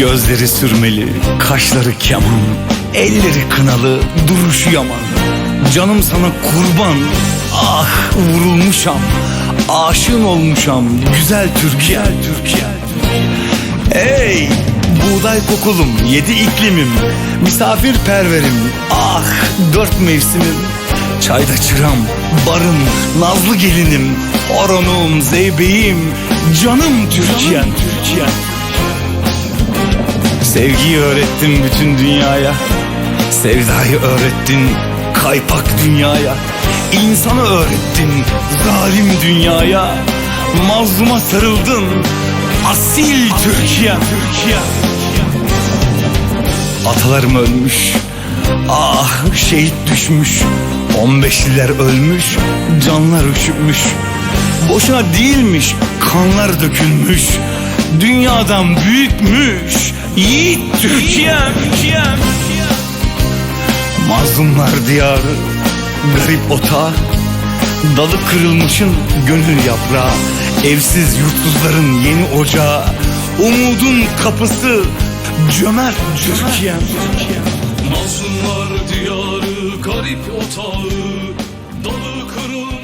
Gözleri sürmeli, kaşları keman Elleri kınalı, duruşu yaman. Canım sana kurban Ah vurulmuşam Aşığın olmuşam Güzel Türkiye Türkiye. Ey buğday kokulum Yedi iklimim Misafirperverim Ah dört mevsimim. Çayda çıram Barım Nazlı gelinim Horonum Zeybeğim Canım Türkiye'm Türkiye'm Sevgiyi öğrettin bütün dünyaya. Sevdayı öğrettin kaypak dünyaya. İnsanı öğrettin zalim dünyaya. Mazluma sarıldın asil Türkiye. Türkiye Atalarım ölmüş Ah şehit düşmüş. On beşliler ölmüş Canlar üşümüş Boşuna değilmiş kanlar dökülmüş. Dünyadan büyükmüş Yiğit Türkiye Türkiye Mazlumlar diyarı Garip ota. Dalı kırılmışın gönül yaprağı. Evsiz yurtsuzların yeni ocağı. Umudun kapısı Cömert Türkiye. Mazlumlar diyarı, garip otağı. Dalı kırılmışın